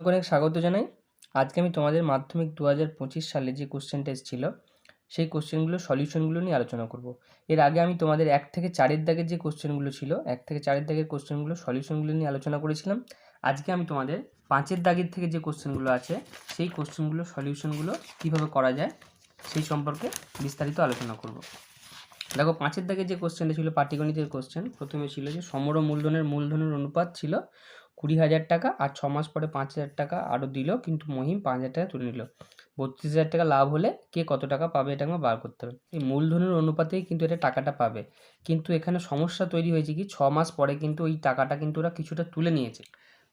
অনেক স্বাগত জানাই। আজকে আমি তোমাদের মাধ্যমিক দু হাজার পঁচিশ সালে যে কোশ্চেনটা এসেছিল, সেই কোশ্চেনগুলো, সলিউশনগুলো নিয়ে আলোচনা করব। এর আগে আমি তোমাদের এক থেকে চারের দাগের যে কোশ্চেনগুলো ছিল, এক থেকে চারের দাগের কোশ্চেনগুলো, সলিউশনগুলো নিয়ে আলোচনা করেছিলাম। আজকে আমি তোমাদের পাঁচের দাগের থেকে যে কোশ্চেনগুলো আছে, সেই কোশ্চেনগুলো, সলিউশনগুলো কীভাবে করা যায়, সেই সম্পর্কে বিস্তারিত আলোচনা করব। দেখো, পাঁচের দাগে যে কোশ্চেনটা ছিল, পাটিগণিতের কোশ্চেন, প্রথমে ছিল যে সমর মূলধনের মূলধনের অনুপাত ছিল কুড়ি হাজার টাকা আর ছ মাস পরে পাঁচ হাজার টাকা আরও দিল, কিন্তু মহিম পাঁচ হাজার টাকা তুলে নিল। বত্রিশ হাজার টাকা লাভ হলে কে কত টাকা পাবে এটা আমার বার করতে হবে। এই মূলধনের অনুপাতেই কিন্তু এটা টাকাটা পাবে। কিন্তু এখানে সমস্যা তৈরি হয়েছে কি, ছ মাস পরে কিন্তু ওই টাকাটা কিন্তু ওরা কিছুটা তুলে নিয়েছে।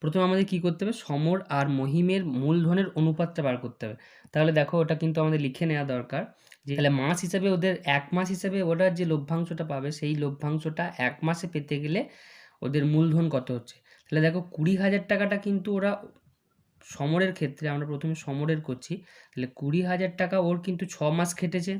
প্রথমে আমাদের কি করতে হবে? সমর আর মহিমের মূলধনের অনুপাতটা বার করতে হবে। তাহলে দেখো ওটা কিন্তু আমাদের লিখে নেওয়া দরকার যে তাহলে মাস হিসাবে ওদের এক মাস হিসাবে ওরা যে লভ্যাংশটা পাবে, সেই লভ্যাংশটা এক মাসে পেতে গেলে ওদের মূলধন কত হচ্ছে? তাহলে দেখো কুড়ি হাজার টাকাটা কিন্তু ওরা সমরের ক্ষেত্রে, আমরা প্রথমে সমরের করছি, তাহলে কুড়ি হাজার টাকা ওর কিন্তু ছ মাস খেটেছে।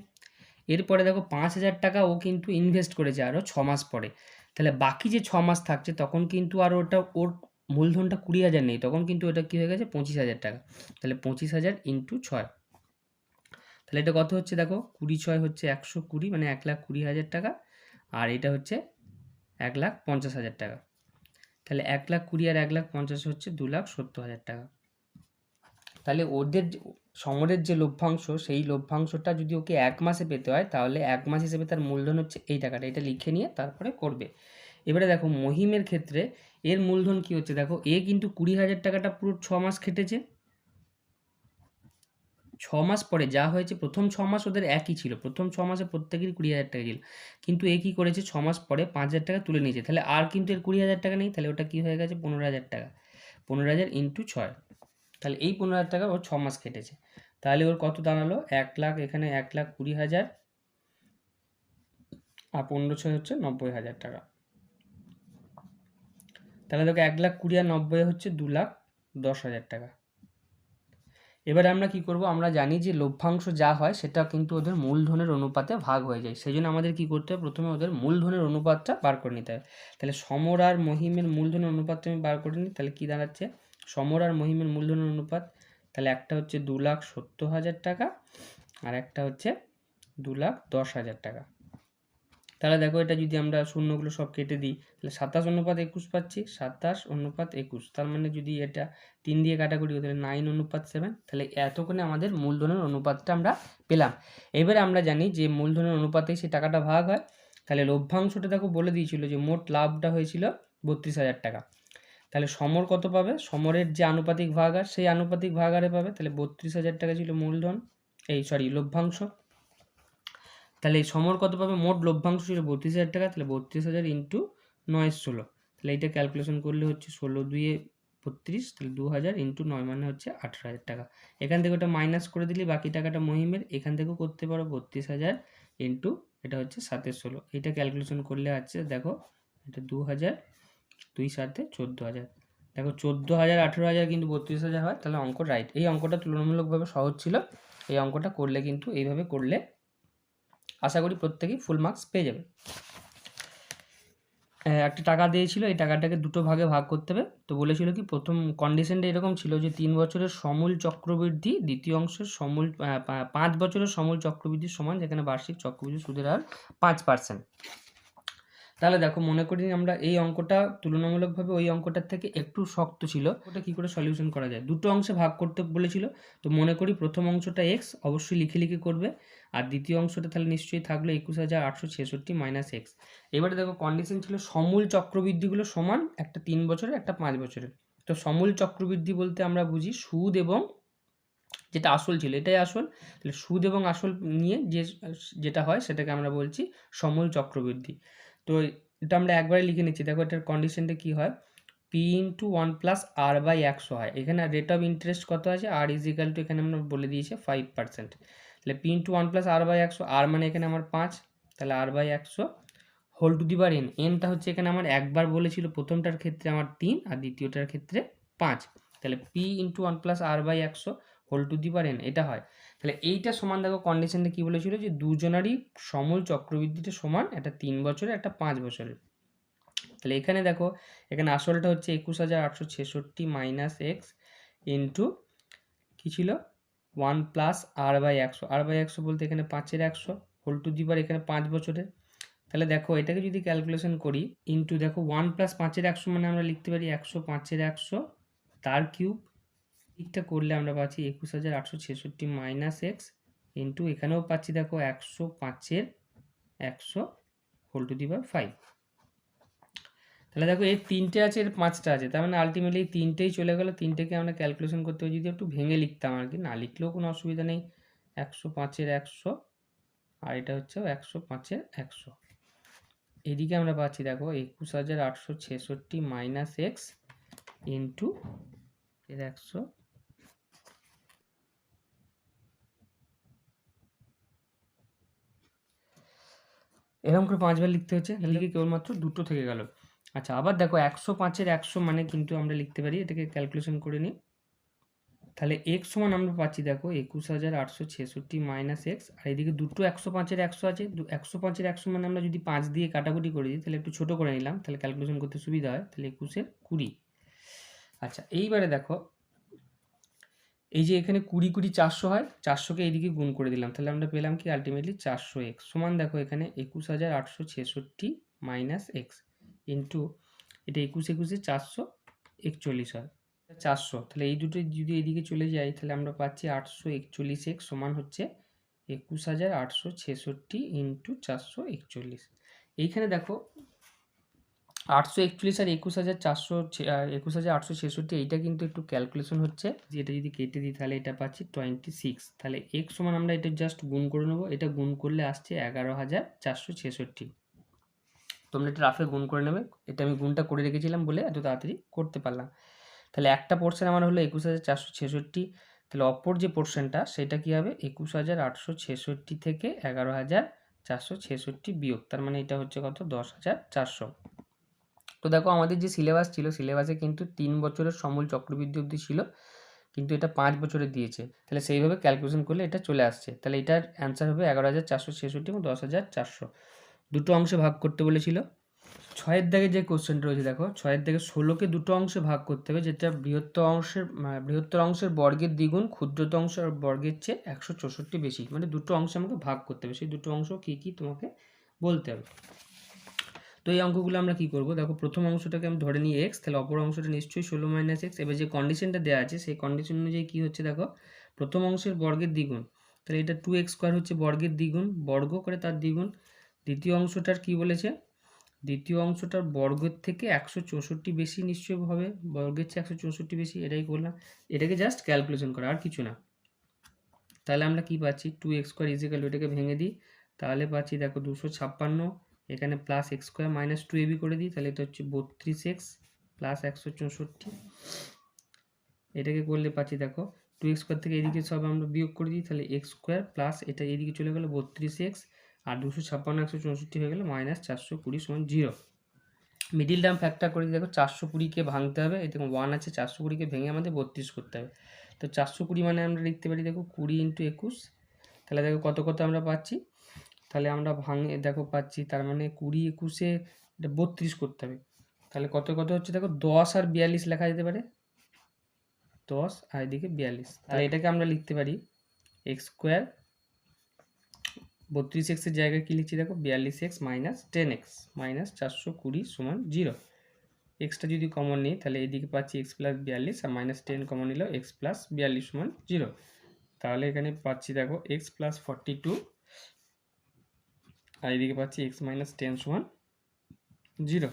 এরপরে দেখো পাঁচ হাজার টাকা ও কিন্তু ইনভেস্ট করেছে আরও ছ মাস পরে। তাহলে বাকি যে ছ মাস থাকছে, তখন কিন্তু আর ওটা, ওর মূলধনটা কুড়ি হাজার নেই, তখন কিন্তু ওটা কী হয়ে গেছে? পঁচিশ হাজার টাকা। তাহলে পঁচিশ হাজার ইন্টু ছয়। তাহলে এটা কত হচ্ছে দেখো? কুড়ি ছয় হচ্ছে একশো কুড়ি মানে এক লাখ কুড়ি হাজার টাকা। আর এটা হচ্ছে এক লাখ পঞ্চাশ হাজার টাকা। তাহলে এক লাখ কুড়ি আর এক লাখ পঞ্চাশ হচ্ছে দু লাখ সত্তর হাজার টাকা। তাহলে ওদের সমরের যে লভ্যাংশ, সেই লভ্যাংশটা যদি ওকে এক মাসে পেতে হয়, তাহলে এক মাস হিসেবে তার মূলধন হচ্ছে এই টাকাটা। এটা লিখে নিয়ে তারপরে করবে। এবারে দেখো, মহিমের ক্ষেত্রে এর মূলধন কি হচ্ছে? দেখো, এ কিন্তু কুড়ি হাজার টাকাটা পুরো ছ মাস খেটেছে। ছ মাস পরে যা হয়েছে, প্রথম ছ মাস ওদের একই ছিল। প্রথম ছ মাসে প্রত্যেকেরই কুড়ি হাজার টাকা ছিল কিন্তু এ কী করেছে, ছ মাস পরে পাঁচ হাজার টাকা তুলে নিয়েছে। তাহলে আর কিন্তু এর কুড়ি হাজার টাকা নেই, তাহলে ওটা কী হয়ে গেছে, পনেরো হাজার টাকা। পনেরো হাজার ইন্টু ছয়। তাহলে এই পনেরো হাজার টাকা ওর ছ মাস কেটেছে। তাহলে ওর কত দাঁড়াল? এক লাখ, এখানে এক লাখ কুড়ি হাজার আর পনেরো ছয় হচ্ছে নব্বই হাজার টাকা। তাহলে দেখো এক লাখ কুড়ি আর নব্বই হচ্ছে দু লাখ দশ হাজার টাকা। এবারে আমরা কি করব? আমরা জানি যে লভ্যাংশ যা হয় সেটা কিন্তু ওদের মূলধনের অনুপাতে ভাগ হয়ে যায়। সেই জন্য আমাদের কি করতে হবে? প্রথমে ওদের মূলধনের অনুপাতটা বার করে নিতে হবে। তাহলে সমর আর মহিমের মূলধনের অনুপাতটা আমি বার করে নিই। তাহলে কী দাঁড়াচ্ছে? সমর আর মহিমের মূলধনের অনুপাত, তাহলে একটা হচ্ছে দু লাখ সত্তর হাজার টাকা আর একটা হচ্ছে দু লাখ দশ হাজার টাকা। তাহলে দেখো এটা যদি আমরা শূন্যগুলো সব কেটে দিই, তাহলে সাতাশ অনুপাত একুশ পাচ্ছি, সাতাশ অনুপাত একুশ। তার মানে যদি এটা তিন দিয়ে কাটাকুটি তাহলে নাইন অনুপাত সেভেন তাহলে এতক্ষণে আমাদের মূলধনের অনুপাতটা আমরা পেলাম। এবারে আমরা জানি যে মূলধনের অনুপাতে সেই টাকাটা ভাগ হয়। তাহলে লভ্যাংশটা দেখো বলে দিয়েছিল যে মোট লাভটা হয়েছিল বত্রিশ হাজার টাকা। তাহলে সমর কত পাবে? সমরের যে আনুপাতিক ভাগ আর সেই আনুপাতিক ভাগ আরে পাবে। তাহলে বত্রিশ হাজার টাকা ছিল মূলধন, এই সরি লভ্যাংশ। তাহলে এই সমর কত পাবে? মোট লভ্যাংশ ছিল বত্রিশ হাজার টাকা, তাহলে বত্রিশ হাজার ইন্টু নয় ষোলো। তাহলে এইটা ক্যালকুলেশন করলে হচ্ছে ষোলো দুইয়ে বত্রিশ, তাহলে দু হাজার ইন্টু নয় মানে হচ্ছে আঠেরো হাজার টাকা। এখান থেকে ওটা মাইনাস করে দিলি, বাকি টাকাটা মহিমের, এখান থেকেও করতে পারো বত্রিশ হাজার ইন্টু, এটা হচ্ছে সাতের ষোলো। এইটা ক্যালকুলেশন করলে আছে, দেখো, এটা দু হাজার দুই সাথে চোদ্দ হাজার। দেখো চোদ্দ হাজার, আঠেরো হাজার কিন্তু বত্রিশ হাজার হয়, তাহলে অঙ্ক রাইট এই অঙ্কটা তুলনামূলকভাবে সহজ ছিল, এই অঙ্কটা করলে কিন্তু এইভাবে করলে আশা করি প্রত্যেকেই ফুল মার্কস পেয়ে যাবে। একটা টাকা দিয়েছিল, এই টাকাটাকে দুটো ভাগে ভাগ করতে হবে। তো বলেছিল কি, প্রথম কন্ডিশনটা এরকম ছিল যে তিন বছরের সমূল চক্রবৃদ্ধি, দ্বিতীয় অংশের সমূল পাঁচ বছরের সমূল চক্রবৃদ্ধির সমান, যেখানে বার্ষিক চক্রবৃদ্ধি সুদের হার পাঁচ পার্সেন্ট তাহলে দেখো মনে করি আমরা এই অঙ্কটা তুলনামূলকভাবে ওই অঙ্কটার থেকে একটু শক্ত ছিল। ওটা কী করে সলিউশন করা যায়? দুটো অংশে ভাগ করতে বলেছিল। তো মনে করি প্রথম অংশটা এক্স অবশ্যই লিখে লিখে করবে। আর দ্বিতীয় অংশটা তাহলে নিশ্চয়ই থাকল একুশ হাজার আটশো ছেষট্টি মাইনাস এক্স এবারে দেখো কন্ডিশন ছিল সমূল চক্রবৃদ্ধিগুলো সমান একটা তিন বছরের, একটা পাঁচ বছরের। তো সমূল চক্রবৃদ্ধি বলতে আমরা বুঝি সুদ এবং যেটা আসল ছিল, এটাই আসল। তাহলে সুদ এবং আসল নিয়ে যে, যেটা হয় সেটাকে আমরা বলছি সমূল চক্রবৃদ্ধি। তো এটা আমরা একবারে লিখে নিচ্ছি। দেখো এটার কন্ডিশনটা কী হয়? P into one plus R by একশো হয় এখানে রেট অফ ইন্টারেস্ট কত আছে? আর ইজ ইকাল টু এখানে আমরা বলে দিয়েছি ফাইভ পার্সেন্ট তাহলে P into one plus R by একশো আর মানে এখানে আমার পাঁচ, তাহলে আর বাই একশো whole to the power n এনটা হচ্ছে এখানে আমার একবার বলেছিল প্রথমটার ক্ষেত্রে আমার তিন, আর দ্বিতীয়টার ক্ষেত্রে পাঁচ। তাহলে P into one plus R by একশো হোল টু দি এন এটা হয়। তাহলে এইটা সমান দেখো কন্ডিশনটা কী বলেছিল যে দুজনারই সমল চক্রবৃদ্ধিটা সমান একটা তিন বছরের, একটা পাঁচ বছরের। তাহলে এখানে দেখো, এখানে আসলটা হচ্ছে একুশ হাজার আটশো ছেষট্টি মাইনাস এক্স ইন্টু কী ছিল? ওয়ান প্লাস আর বাই একশো। আর বাই একশো বলতে এখানে পাঁচের একশো হোল টু দি বার এখানে পাঁচ বছরের। তাহলে দেখো, এটাকে যদি ক্যালকুলেশন করি ইন্টু দেখো ওয়ান প্লাস পাঁচের একশো মানে আমরা লিখতে পারি একশো পাঁচের একশো, তার কিউব দিকটা করলে আমরা পাচ্ছি একুশ হাজার আটশো ছেষট্টি মাইনাস এক্স ইন্টু এখানেও পাচ্ছি দেখো একশো পাঁচের একশো whole to the power five তাহলে দেখো এর তিনটে আছে, এর পাঁচটা আছে, তার মানে আলটিমেটলি তিনটেই চলে গেলো, তিনটেকে আমরা ক্যালকুলেশন করতে হবে, যদি একটু ভেঙে লিখতাম আর কি, না লিখলেও কোনো অসুবিধা নেই, একশো পাঁচের একশো, আর এটা হচ্ছে একশো পাঁচের একশো। এদিকে আমরা পাচ্ছি দেখো একুশ হাজার আটশো ছেষট্টি মাইনাস এক্স ইন্টু এর একশো এরকম করে পাঁচবার লিখতে হচ্ছে লিখে কেবলমাত্র দুটো থেকে গেল। আচ্ছা আবার দেখো একশো পাঁচের একশো মানে কিন্তু আমরা লিখতে পারি এটাকে ক্যালকুলেশন করে নিই। তাহলে এক্স সমান আমরা পাচ্ছি দেখো একুশ হাজার আটশো ছেষট্টি মাইনাস এক্স আর এদিকে দুটো একশো পাঁচের একশো আছে দু- একশো পাঁচের একশো মানে আমরা যদি পাঁচ দিয়ে কাটাকুটি করে দিই তাহলে একটু ছোটো করে নিলাম তাহলে ক্যালকুলেশন করতে সুবিধা হয় তাহলে একুশের কুড়ি। আচ্ছা এইবারে দেখো এই যে এখানে কুড়ি কুড়ি চারশো হয়, চারশোকে এইদিকে গুণ করে দিলাম। তাহলে আমরা পেলাম কি? আলটিমেটলি চারশো এক্স সমান দেখো এখানে একুশ হাজার আটশো ছেষট্টি মাইনাস এক্স ইন্টু এটা একুশ একুশে চারশো একচল্লিশ হয়। চারশো। তাহলে এই দুটো যদি এদিকে চলে যায় তাহলে আমরা পাচ্ছি আটশো একচল্লিশ এক্স সমান হচ্ছে একুশ হাজার আটশো ছেষট্টি ইন্টু চারশো একচল্লিশ। এইখানে দেখো আটশো একচল্লিশ আর একুশ হাজার চারশো একুশ হাজার আটশো ছেষট্টি, এইটা কিন্তু একটু ক্যালকুলেশন হচ্ছে। যে এটা যদি কেটে দিই, তাহলে এটা পাচ্ছি টোয়েন্টি সিক্স তাহলে এক সমান আমরা এটা জাস্ট গুণ করে নেব। এটা গুণ করলে আসছে এগারো হাজার চারশো ছেষট্টি। তোমরা এটা রাফে গুণ করে নেবে। এটা আমি গুণটা করে রেখেছিলাম বলে এত তাড়াতাড়ি করতে পারলাম। তাহলে একটা পোর্শন আমার হলো একুশ হাজার চারশো ছেষট্টি। তাহলে অপর যে পোর্শনটা সেটা কী হবে? একুশ হাজার আটশো ছেষট্টি থেকে এগারো হাজার চারশো ছেষট্টি বিয়োগ। তার মানে এটা হচ্ছে কত? দশ হাজার চারশো। তো দেখো আমাদের যে সিলেবাস ছিল সিলেবাসে কিন্তু তিন বছরের সমূল চক্রবৃদ্ধি অবধি ছিল, কিন্তু এটা পাঁচ বছরের দিয়েছে। তাহলে সেইভাবে ক্যালকুলেশন করলে এটা চলে আসছে। তাহলে এটার অ্যান্সার হবে এগারো হাজার চারশো ছেষট্টি এবং দশ হাজার চারশো। দুটো অংশে ভাগ করতে বলেছিল। ছয়ের দাগে যে কোশ্চেনটা রয়েছে দেখো, ছয়ের দাগে ষোলোকে দুটো অংশে ভাগ করতে হবে, যেটা বৃহত্তর অংশের বৃহত্তর অংশের বর্গের দ্বিগুণ ক্ষুদ্রত অংশের বর্গের চেয়ে একশো চৌষট্টি বেশি। মানে দুটো অংশে আমাকে ভাগ করতে হবে। সেই দুটো অংশ কী কী তোমাকে বলতে হবে। তো এই অঙ্কগুলো আমরা কি করব? দেখো, প্রথম অংশটাকে আমি ধরে নিই এক্স তাহলে অপর অংশটা নিশ্চয়ই ষোলো মাইনাস এক্স এবার যে কন্ডিশনটা দেওয়া আছে, সেই কন্ডিশন অনুযায়ী কী হচ্ছে দেখো? প্রথম অংশের বর্গের দ্বিগুণ। তাহলে এটা টু এক্স স্কোয়ার হচ্ছে বর্গের দ্বিগুণ, বর্গ করে তার দ্বিগুণ। দ্বিতীয় অংশটার কি বলেছে? দ্বিতীয় অংশটার বর্গের থেকে একশো চৌষট্টি বেশি নিশ্চয়ই হবে। বর্গের চেয়ে একশো চৌষট্টি বেশি, এটাই করলাম। এটাকে জাস্ট ক্যালকুলেশন করা, আর কিছু না। তাহলে আমরা কি পাচ্ছি? টু এক্স স্কোয়ার ইজিক্যাল এটাকে ভেঙে দিই। তাহলে পাচ্ছি দেখো দুশো ছাপ্পান্ন। এখানে plus x square minus two AB করে দিই, তাহলে এটা হচ্ছে বত্রিশ এক্স প্লাস একশো চৌষট্টি। এটাকে করলে পাচ্ছি দেখো টু এক্স স্কোয়ার থেকে এদিকে সব আমরা বিয়োগ করে দিই, তাহলে এক্স স্কোয়ার প্লাস এটা এদিকে চলে গেলো বত্রিশ এক্স আর দুশো ছাপ্পান্ন, একশো চৌষট্টি হয়ে গেলো মাইনাস চারশো কুড়ি সমান জিরো মিডিল টার্ম ফ্যাক্টর করে দেখো চারশো কুড়িকে ভাঙতে হবে দেখো ওয়ান আছে, চারশো কুড়িকে ভেঙে আমাদের বত্রিশ করতে হবে। তো চারশো কুড়ি মানে আমরা লিখতে পারি, দেখো কুড়ি ইন্টু একুশ, তাহলে দেখো কত কত আমরা পাচ্ছি? তাহলে আমরা ভাঙে দেখো পাচ্ছি তার মানে কুড়ি একুশে এটা বত্রিশ করতে হবে। তাহলে কত কত হচ্ছে দেখো? দশ আর বিয়াল্লিশ লেখা যেতে পারে। দশ আর এদিকে বিয়াল্লিশ। তাহলে এটাকে আমরা লিখতে পারি এক্স স্কোয়ার বত্রিশ এক্সের জায়গায় কী লিখছি দেখো? বিয়াল্লিশ x minus ten x minus চারশো কুড়ি সমান জিরো। এক্সটা যদি কমন নিই তাহলে এদিকে পাচ্ছি এক্স প্লাস বিয়াল্লিশ আর মাইনাস টেন কমন নিল এক্স প্লাস বিয়াল্লিশ সমান জিরো। তাহলে এখানে পাচ্ছি দেখো এক্স প্লাস ফর্টি টু আর এদিকে পাচ্ছি এক্স মাইনাস টেন সমান জিরো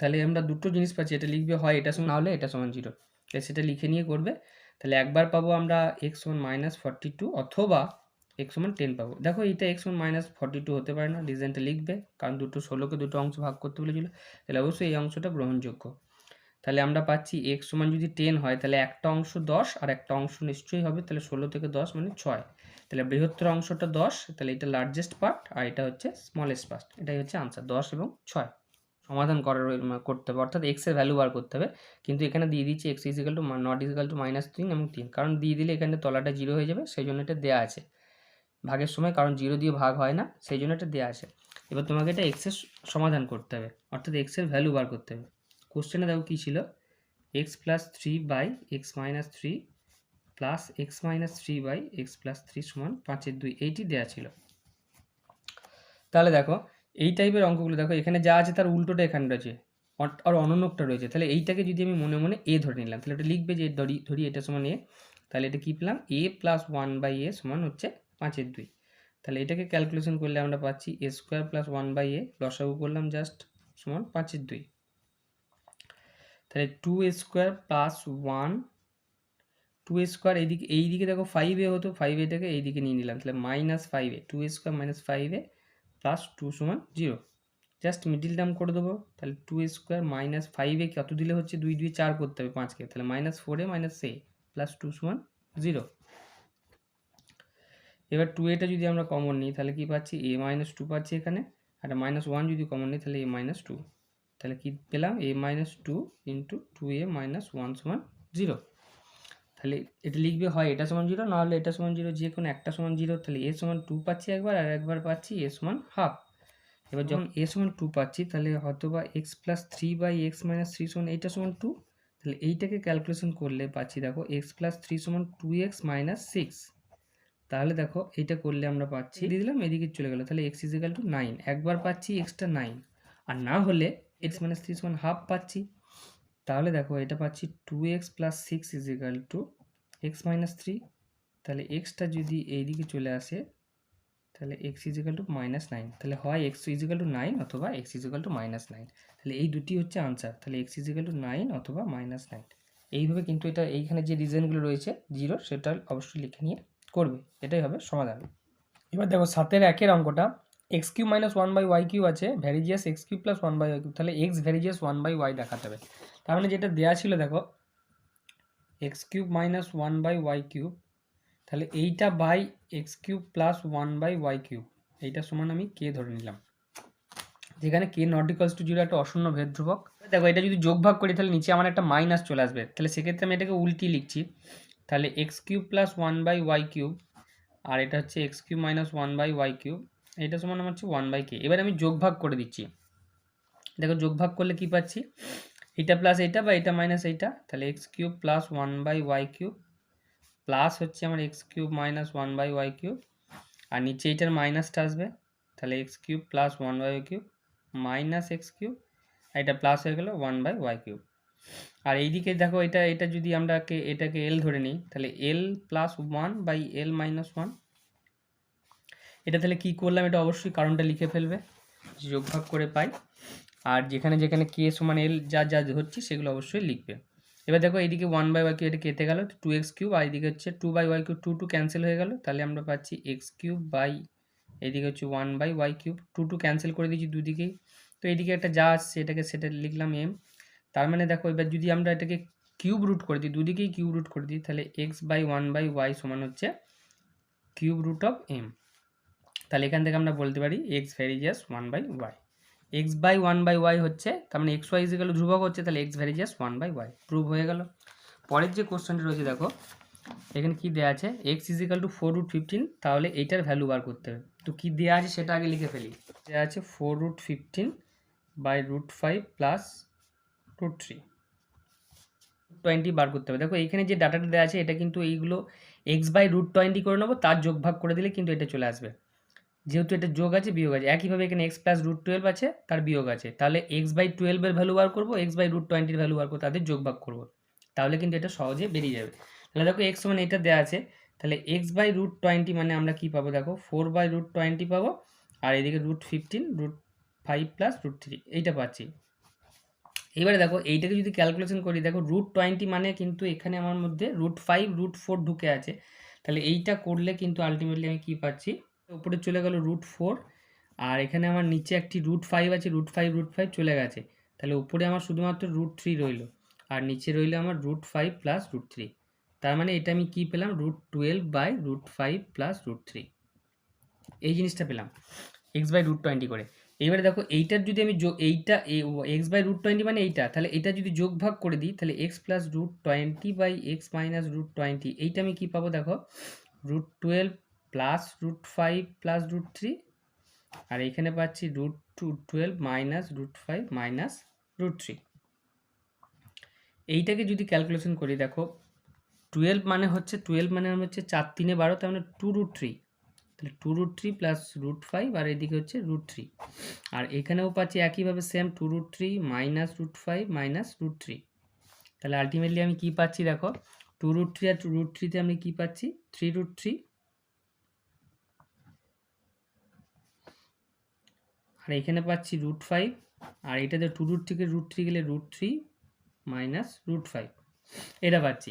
তাহলে আমরা দুটো জিনিস পাচ্ছি, এটা লিখবে হয় এটা সমান, না হলে এটা সমান জিরো তাই সেটা লিখে নিয়ে করবে। তাহলে একবার পাবো আমরা এক্স সমান মাইনাস ফর্টি টু অথবা এক্স সমান টেন পাবো। দেখো এটা এক্স সমান মাইনাস ফর্টি টু হতে পারে না রিজনটা লিখবে, কারণ দুটো ষোলোকে দুটো অংশ ভাগ করতে বলেছিল। তাহলে অবশ্যই এই অংশটা গ্রহণযোগ্য। তাহলে আমরা পাচ্ছি এক্স সমান যদি টেন হয়, তাহলে একটা অংশ দশ আর একটা অংশ নিশ্চয়ই হবে, তাহলে ষোলো থেকে দশ মানে ছয়। তাহলে বৃহত্তর অংশটা দশ, তাহলে এটা লার্জেস্ট পার্ট আর এটা হচ্ছে স্মলেস্ট পার্ট এটাই হচ্ছে আনসার দশ এবং ছয়। সমাধান করার করতে হবে, অর্থাৎ এক্সের ভ্যালু বার করতে হবে। কিন্তু এখানে দিয়ে দিচ্ছি x equal to not equal to minus তিন এবং তিন, কারণ দিয়ে দিলে এখানে তলাটা জিরো হয়ে যাবে, সেই জন্য এটা দেওয়া আছে। ভাগের সময় কারণ জিরো দিয়ে ভাগ হয় না, সেই জন্য এটা দেওয়া আছে। এবার তোমাকে এটা এক্সের সমাধান করতে হবে, অর্থাৎ এক্সের ভ্যালু বার করতে হবে। কোশ্চেনে দেখো কী ছিল? X plus three by x minus three plus x minus three by x plus three সমান পাঁচের দুই। এইটি দেওয়া ছিল। তাহলে দেখো, এই টাইপের অঙ্কগুলো দেখো, এখানে যা আছে তার উল্টোটা এখানে রয়েছে আর অনন্যকটা রয়েছে। তাহলে এইটাকে যদি আমি মনে মনে এ ধরে নিলাম, তাহলে এটা লিখবে যে ধরি ধরি এটা সমান এ তাহলে এটা কী পেলাম? A plus one by a সমান হচ্ছে পাঁচের দুই। তাহলে এটাকে ক্যালকুলেশন করলে আমরা পাচ্ছি a square plus one by a লসাগু করলাম জাস্ট সমান পাঁচের দুই। তাহলে two a square plus one two a square এইদিকে এইদিকে দেখো ফাইভ এ হতো ফাইভ এটাকে এইদিকে নিয়ে নিলাম। তাহলে minus five a two a square minus five a plus two সমান জিরো জাস্ট মিডিল টার্ম করে দেবো। তাহলে টু এ স্কোয়ার মাইনাস ফাইভে কত দিলে হচ্ছে? দুই দুই, চার করতে হবে পাঁচকে। তাহলে minus four a minus a plus two সমান জিরো এবার টু এটা যদি আমরা কমন নিই, তাহলে কি পাচ্ছি? এ মাইনাস টু পাচ্ছি এখানে। আর মাইনাস ওয়ান যদি কমন নিই, তাহলে এ মাইনাস টু তাহলে কি পেলাম? A minus two into two a minus one সমান জিরো তাহলে এটা লিখবে হয় এটা সমান জিরো নাহলে এটা সমান জিরো যে কোনো একটা সমান জিরো তাহলে এ সমান টু পাচ্ছি একবার আর একবার পাচ্ছি এ সমান হাফ এবার যখন এ সমান টু পাচ্ছি, তাহলে হয়তো বা x plus three by x minus three সমান এইটা সমান টু তাহলে এইটাকে ক্যালকুলেশন করলে পাচ্ছি দেখো এক্স প্লাস থ্রি সমান টু এক্স মাইনাস সিক্স তাহলে দেখো এইটা করলে আমরা পাচ্ছি, দিয়ে দিলাম, এদিকে চলে গেলো, তাহলে এক্স ইজিক্যাল টু নাইন একবার পাচ্ছি এক্সটা নাইন আর না হলে এক্স মাইনাস থ্রি সমান হাফ পাচ্ছি। তাহলে দেখো এটা পাচ্ছি two x plus six equal to x minus three তাহলে এক্সটা যদি এইদিকে চলে আসে, তাহলে x equal to minus nine তাহলে হয় এক্স ইজিক্যাল টু নাইন অথবা x equal to minus nine তাহলে এই দুটি হচ্ছে আনসার তাহলে এক্স ইজিক্যাল টু নাইন অথবা মাইনাস নাইন এইভাবে কিন্তু এটা, এইখানে যে রিজনগুলো রয়েছে জিরো সেটা অবশ্যই লিখে নিয়ে করবে। এটাই হবে সমাধান। এবার দেখো সাতের একের অঙ্কটা। X cube minus one by y cube আছে varies as x cube plus one by y cube তাহলে x varies as one by y দেখাতে হবে। তার মানে যেটা দেওয়া ছিল, দেখো x cube minus one by y cube তাহলে এইটা by x cube plus one by y cube এইটা সমান আমি কে ধরে নিলাম। যেখানে k not equals to zero একটা অশূন্য ভেদ ধ্রুবক। দেখো, এটা যদি যোগ ভাগ করি, তাহলে নিচে আমার একটা মাইনাস চলে আসবে। তাহলে সেক্ষেত্রে আমি এটাকে উল্টি লিখছি। তাহলে x cube plus one by y cube আর এটা হচ্ছে x cube minus one by y cube এটা সমান আমার হচ্ছে ওয়ান বাই কে এবার আমি যোগ ভাগ করে দিচ্ছি। দেখো, যোগ ভাগ করলে কি পাচ্ছি? এটা প্লাস এটা বা এটা মাইনাস এইটা? তাহলে x cube plus one by y cube plus হচ্ছে আমার x cube minus one by y cube আর নিচে এইটার মাইনাসটা আসবে। তাহলে x cube plus one by cube minus x cube আর এটা প্লাস হয়ে গেলো ওয়ান বাই ওয়াই কিউব আর এইদিকে দেখো এটা এটা যদি আমরা এটাকে এল ধরে নিই, তাহলে l plus one by l minus one এটা তাহলে কী করলাম? এটা অবশ্যই কারণটা লিখে ফেলবে। যোগ ভাগ করে পাই। আর যেখানে যেখানে কে সমান এল যা যা হচ্ছে সেগুলো অবশ্যই লিখবে। এবার দেখো এইদিকে ওয়ান বাই ওয়াই কিউ এটা কেটে গেল টু এক্স কিউব আর এইদিকে হচ্ছে two by y cube two two cancel হয়ে গেল, তাহলে আমরা পাচ্ছি এক্স কিউব বাই এইদিকে হচ্ছে one by y cube two two cancel করে দিয়েছি দুদিকেই। তো এইদিকে একটা যা আসছে, এটাকে সেটা লিখলাম এম তার মানে দেখো এবার যদি আমরা এটাকে কিউব রুট করে দিই, দুদিকেই কিউব রুট করে দিই, তাহলে x by one by y সমান হচ্ছে কিউব রুট অফ এম তাহলে এখান থেকে আমরা বলতে পারি x varies as one by y x by one by y হচ্ছে, তার মানে এক্স ওয়াই ইজিক্যাল ধ্রুবক হচ্ছে, তাহলে x varies as one by y prove হয়ে গেল। পরের যে কোশ্চেনটা রয়েছে, দেখো, এখানে কি দেওয়া আছে? X equal to four root fifteen তাহলে এইটার ভ্যালু বার করতে হবে। তো কী দেওয়া আছে, সেটা আগে লিখে ফেলি। দেওয়া আছে four root fifteen by root five plus root three twenty বার করতে হবে। দেখো, এইখানে যে ডাটাটা দেওয়া আছে, এটা কিন্তু এইগুলো এক্স বাই রুট টোয়েন্টি করে নেব, তার যোগ ভাগ করে দিলে কিন্তু এটা চলে আসবে। যেহেতু এটা যোগ আছে, বিয়োগ আছে। একইভাবে এখানে এক্স প্লাস রুট টুয়েলভ আছে, তার বিয়োগ আছে। তাহলে এক্স বাই টুয়েলভের ভ্যালু বার করব এক্স বাই রুট টোয়েন্টির ভ্যালু বার করব, তাদের যোগ ভাগ করব। তাহলে কিন্তু এটা সহজে বেরিয়ে যাবে। তাহলে দেখো এক্স মানে এটা দেওয়া আছে। তাহলে এক্স বাই রুট টোয়েন্টি মানে আমরা কী পাবো দেখো? ফোর বাই রুট টোয়েন্টি পাবো, আর এদিকে root fifteen root five plus root three এইটা পাচ্ছি। এবারে দেখো, এইটাকে যদি ক্যালকুলেশন করি, দেখো রুট টোয়েন্টি মানে কিন্তু এখানে আমার মধ্যে রুট ফাইভ রুট ফোর ঢুকে আছে। তাহলে এইটা করলে কিন্তু আলটিমেটলি আমি কী পাচ্ছি? উপরে চলে গেল রুট ফোর আর এখানে আমার নিচে একটি রুট ফাইভ আছে রুট ফাইভ রুট ফাইভ চলে গেছে। তাহলে উপরে আমার শুধুমাত্র রুট থ্রি রইল, আর নিচে রইল আমার root five plus root three তার মানে এটা আমি কী পেলাম? Root twelve by root five plus root three এই জিনিসটা পেলাম এক্স বাই রুট টোয়েন্টি করে। এবারে দেখো, এইটার যদি আমি যোগ, এইটা এক্স বাই রুট টোয়েন্টি মানে এইটা, তাহলে এটা যদি যোগ ভাগ করে দিই, তাহলে x plus root twenty by x minus root twenty এইটা আমি কী পাবো দেখো? Root twelve plus root five plus root three আর এখানে পাচ্ছি root two twelve minus root five minus root three এইটাকে যদি ক্যালকুলেশন করি, দেখো টুয়েলভ মানে হচ্ছে টুয়েলভ মানে হচ্ছে চার তিনে বারো, তার মানে টু রুট থ্রি তাহলে two root three plus root five আর এদিকে হচ্ছে রুট থ্রি আর এখানেও পাচ্ছি একইভাবে same two root three minus root five minus root three তাহলে আলটিমেটলি আমি কি পাচ্ছি, দেখো টু রুট থ্রি আর রুট থ্রিতে আমি কি পাচ্ছি? থ্রি রুট থ্রি আর এখানে পাচ্ছি রুট ফাইভ আর এটাতে টু রুট থেকে রুট থ্রি গেলে root three minus root five এটা পাচ্ছি।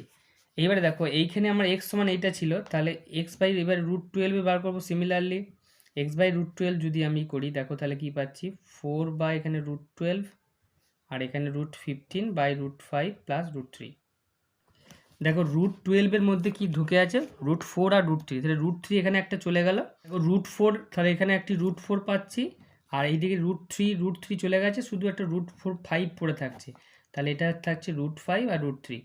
এইবারে দেখো, এইখানে আমার এক্স সমান এইটা ছিল, তাহলে এক্স বাই এবার রুট টুয়েলভে বার করব similarly x by root twelve যদি আমি করি, দেখো তাহলে কি পাচ্ছি? ফোর বাই এখানে রুট টুয়েলভ আর এখানে root fifteen by root five plus root three দেখো রুট টুয়েলভের মধ্যে কি ঢুকে আছে? রুট ফোর আর রুট থ্রি তাহলে রুট থ্রি এখানে একটা চলে গেল। রুট ফোর তাহলে এখানে একটি রুট ফোর পাচ্ছি। আর এইদিকে রুট থ্রি রুট থ্রি চলে গেছে, শুধু একটা রুট ফোর ফাইভ পড়ে থাকছে। তাহলে এটা থাকছে রুট ফাইভ আর রুট থ্রি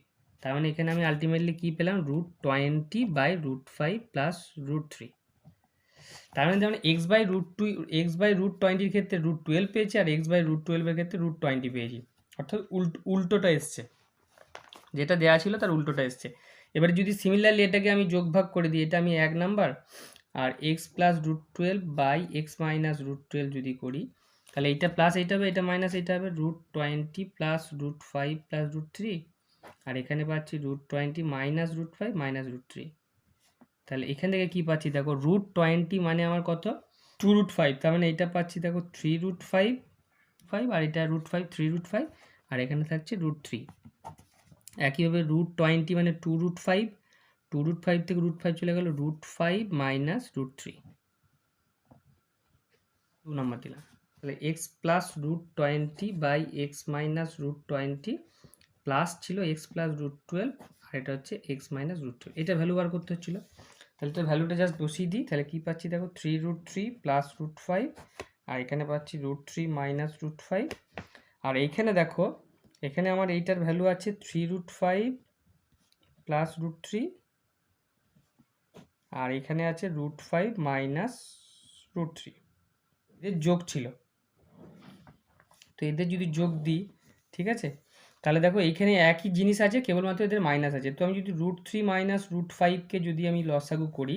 তার মানে এখানে আমি আলটিমেটলি কী পেলাম? Root twenty by root five plus root three তার মানে যেমন x by root two x by root টোয়েন্টির ক্ষেত্রে রুট টুয়েলভ পেয়েছি আর এক্স বাই রুট টুয়েলভের ক্ষেত্রে রুট টোয়েন্টি পেয়েছি। অর্থাৎ উল্ট উল্টোটা এসছে। যেটা দেওয়া ছিল তার উল্টোটা এসছে। এবার যদি সিমিলারলি এটাকে আমি যোগ ভাগ করে দিই, এটা আমি এক number R x plus root twelve by x minus root twelve যদি করি, তাহলে এইটা প্লাস এইটা হবে এটা মাইনাস এইটা হবে root twenty plus root five plus root three আর এখানে পাচ্ছি root twenty minus root five minus root three তাহলে এখান থেকে কী পাচ্ছি? দেখো রুট টোয়েন্টি মানে আমার কত? টু রুট ফাইভ তার মানে এটা পাচ্ছি দেখো থ্রি রুট ফাইভ ফাইভ আর এটা root five three root five আর এখানে থাকছে রুট থ্রি একইভাবে রুট টোয়েন্টি মানে two root five two root five থেকে রুট ফাইভ চলে গেল root five minus root three two number দিলাম। তাহলে x plus root twenty by x minus root twenty plus ছিল এক্স প্লাস রুট টুয়েলভ আর এটা হচ্ছে এক্স মাইনাস রুট টুয়েলভ এটা ভ্যালু বার করতে হচ্ছিল। তাহলে তো ভ্যালুটা জাস্ট বসিয়ে দিই। তাহলে কী পাচ্ছি দেখো? Three root three plus root five আর এখানে পাচ্ছি root three minus root five আর এইখানে দেখো, এখানে আমার এইটার ভ্যালু আছে three root five plus root three আর এখানে আছে root five minus root three এদের যোগ ছিল। তো এদের যদি যোগ দিই, ঠিক আছে? তাহলে দেখো এইখানে একই জিনিস আছে, কেবলমাত্র এদের মাইনাস আছে। তো আমি যদি রুট থ্রি মাইনাস রুট ফাইভকে যদি আমি লসাগু করি,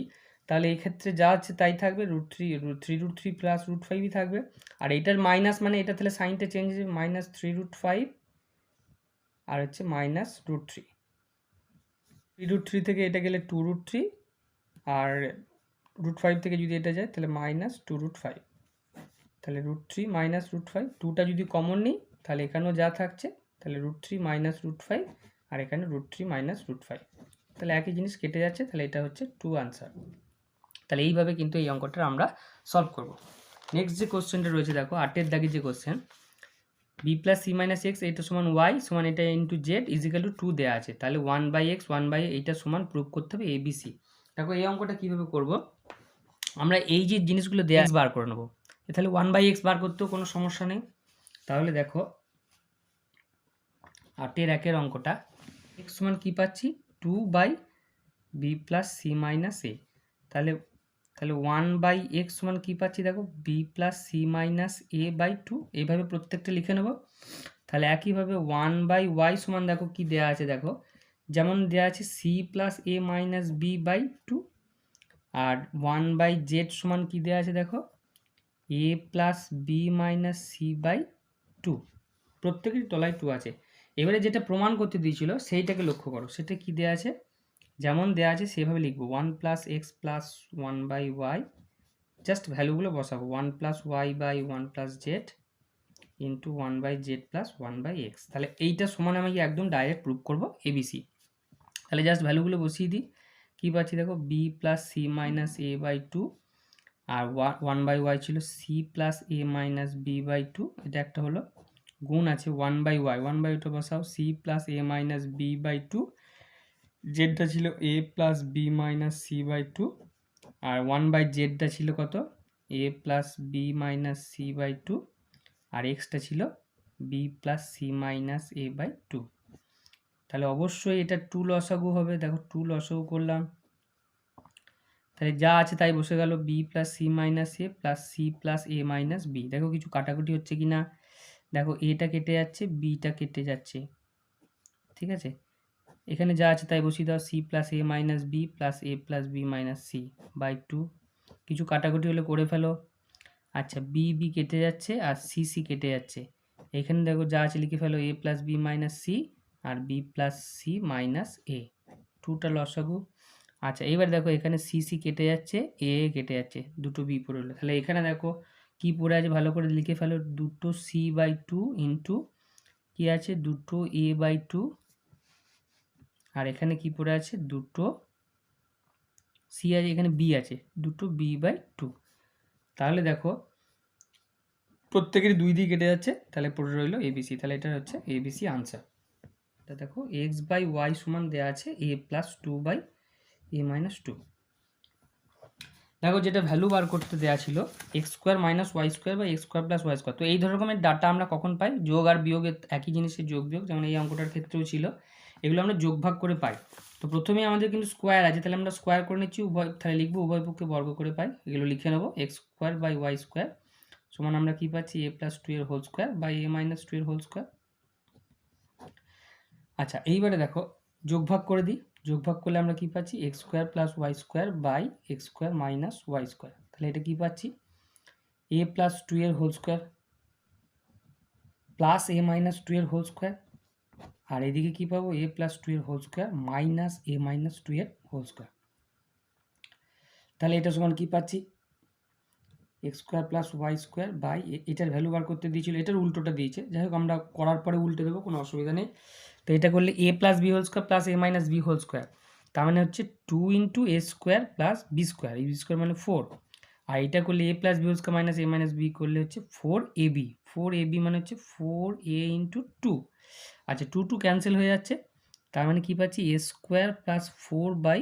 তাহলে এই ক্ষেত্রে যা আছে তাই থাকবে root three root three root three plus root ফাইভই থাকবে। আর এইটার মাইনাস মানে এটা তাহলে সাইনটা চেঞ্জ হয়ে মাইনাস থ্রি রুট ফাইভ আর হচ্ছে minus root three three root three থেকে এটা গেলে টু রুট থ্রি আর রুট ফাইভ থেকে যদি এটা যায়, তাহলে মাইনাস টু রুট ফাইভ তাহলে root three minus root five টুটা যদি কমন নিই, তাহলে এখানেও যা থাকছে, তাহলে root three minus root five আর এখানে root three minus root five তাহলে একই জিনিস কেটে যাচ্ছে, তাহলে এটা হচ্ছে টু আনসার তাহলে এইভাবে কিন্তু এই অঙ্কটা আমরা সলভ করব। নেক্সট যে কোশ্চেনটা রয়েছে, দেখো, আটের দাগে যে question b plus c minus x এইটা সমান ওয়াই সমান এটা into z equal to two দেওয়া আছে। তাহলে one by x one by এইটা সমান প্রুভ করতে হবে এবিসি দেখো এই অঙ্কটা কীভাবে করব? আমরা এই যে জিনিসগুলো দেয়া বার করে নেব। তাহলে ওয়ান বাই এক্স বার করতেও কোনো সমস্যা নেই। তাহলে দেখো, আটের একের অঙ্কটা এক্স সমান কী পাচ্ছি? Two by b plus c minus a তাহলে তাহলে ওয়ান বাই এক্স সমান কী পাচ্ছি দেখো? B plus c minus a by two এইভাবে প্রত্যেকটা লিখে নেব। তাহলে একইভাবে ওয়ান বাই ওয়াই সমান দেখো কী দেওয়া আছে দেখো? যেমন দেওয়া আছে C plus A minus B by two R one by Z সমান কি দেওয়া আছে দেখো? A plus B minus C by two প্রত্যেকের তলায় টু আছে। এবারে যেটা প্রমাণ করতে দিয়েছিল, সেইটাকে লক্ষ্য করো। সেটা কি দেওয়া আছে? যেমন দেওয়া আছে, সেভাবে লিখব। One plus X plus one by Y just ভ্যালুগুলো বসাবো। One plus Y by one plus Z into one by Z plus one by X তাহলে এইটা সমান আমি একদম ডাইরেক্ট প্রুভ করব? এবিসি তাহলে জাস্ট ভ্যালুগুলো বসিয়ে দিই। কী পাচ্ছি দেখো? B plus C minus A by two R one by Y ছিল C plus A minus B by two এটা একটা হলো গুণ আছে one by Y one by two বসাও। C plus A minus B by two জেডটা ছিল A plus B minus C by two R one by জেডটা ছিল কত? A plus B minus C by two আর এক্সটা ছিল B plus C minus A by two তাহলে অবশ্যই এটা two লসাগু হবে। দেখো টু লসাগু করলাম। তাহলে যা আছে তাই বসে গেল। B plus C minus A plus C plus A minus B দেখো কিছু কাটাকুটি হচ্ছে কি না দেখো এটা কেটে যাচ্ছে বিটা কেটে যাচ্ছে। ঠিক আছে? এখানে যা আছে তাই বসিয়ে দাও। C plus A minus B plus A plus B minus C by two কিছু কাটাকুটি হলে করে ফেলো। আচ্ছা বি বি কেটে যাচ্ছে আর সি সি কেটে যাচ্ছে। এখানে দেখো যা আছে লিখে ফেলো। A plus B minus C R B plus C minus A টুটা লসাগু আচ্ছা এবার দেখো এখানে সি সি কেটে যাচ্ছে এ কেটে যাচ্ছে, দুটো বি পড়ে হলো। তাহলে এখানে দেখো কি পড়ে আছে ভালো করে লিখে ফেলো, দুটো সি বাই টু ইন্টু কী আছে? দুটো এ বাই টু আর এখানে কি পড়ে আছে? দুটো সি আছে, এখানে বি আছে, দুটো বি বাই টু তাহলে দেখো প্রত্যেকেরই দুই দিয়ে কেটে যাচ্ছে, তাহলে পড়ে রইল এবিসি তাহলে এটা হচ্ছে এবিসি আনসার এটা দেখো, এক্স বাই ওয়াই সমান দেওয়া আছে, A plus two by A minus two. দেখো যেটা ভ্যালু বার করতে দেওয়া ছিল, X square minus Y square বা X square plus Y square. তো এই রকমের ডাটা আমরা কখন পাই? যোগ আর বিয়োগের একই জিনিসের যোগ বিয়োগ, যেমন এই অঙ্কটার ক্ষেত্রেও ছিল। এগুলো আমরা যোগ ভাগ করে পাই। তো প্রথমেই আমাদের কিন্তু স্কোয়ার আছে, তাহলে আমরা স্কোয়ার করে নিচ্ছি, উভয়, তাহলে লিখব উভয় পক্ষে বর্গ করে পাই। এগুলো লিখে নেব, X square by Y square সমান আমরা কী পাচ্ছি? এ প্লাস টু এর whole square by A minus two এর হোল স্কোয়ার। আচ্ছা এইবারে দেখো, যোগ ভাগ করে দিই। যোগ ভাগ করলে আমরা কী পাচ্ছি? X square plus Y square by X square minus Y square তাহলে এটা কী পাচ্ছি? এ প্লাস টু এর whole square plus A minus two এর হোল স্কোয়ার আর এদিকে কী পাবো? এ প্লাস টু এর whole square minus A minus two এর হোল স্কোয়ার তাহলে এটা সমান কী পাচ্ছি? X square plus Y square by এটার ভ্যালু বার করতে দিয়েছিল, এটার উল্টোটা দিয়েছে। যাই হোক, আমরা করার পরে উল্টে দেবো, কোনো অসুবিধা নেই। তো এটা করলে A plus B whole square plus A minus B whole square. তার মানে হচ্ছে two into A square plus B square. এই বি স্কোয়ার মানে ফোর। আর এটা করলে A plus B whole square minus A minus B করলে হচ্ছে four A B. Four A B মানে হচ্ছে ফোর এ ইন্টু টু। আচ্ছা টু টু ক্যান্সেল হয়ে যাচ্ছে। তার মানে কী পাচ্ছি? A square plus four by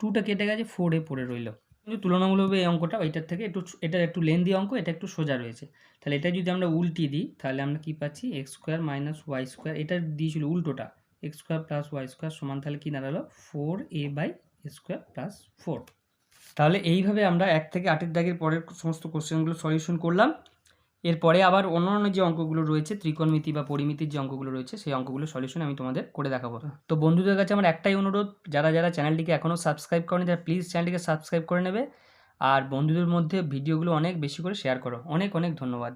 টুটা কেটে গেছে, ফোর এ পড়ে রইল। কিন্তু তুলনামূলকভাবে এই অঙ্কটা ওইটার থেকে একটু এটা একটু লেন্দি অঙ্ক, এটা একটু সোজা রয়েছে। তাহলে এটা যদি আমরা উল্টি দিই, তাহলে আমরা কী পাচ্ছি? X square minus Y square এটা দিয়েছিল উল্টোটা। X square plus Y square সমান তাহলে কী দাঁড়াল? Four A by square plus four তাহলে এইভাবে আমরা এক থেকে আটের দাগের পরের সমস্ত কোশ্চেনগুলো সলিউশন করলাম। এরপরে আবার অন্য অন্য যে অঙ্কগুলো রয়েছে ত্রিকোণমিতি বা পরিমিতির যে অঙ্কগুলো রয়েছে সেই অঙ্কগুলো সলিউশন আমি তোমাদের করে দেখাবো। তো বন্ধুদের কাছে আমার একটাই অনুরোধ যারা যারা চ্যানেলটিকে এখনও সাবস্ক্রাইব করেনি তারা প্লিজ চ্যানেলটিকে সাবস্ক্রাইব করে নেবে। আর বন্ধুদের মধ্যে ভিডিওগুলো অনেক বেশি করে শেয়ার করো। অনেক অনেক ধন্যবাদ।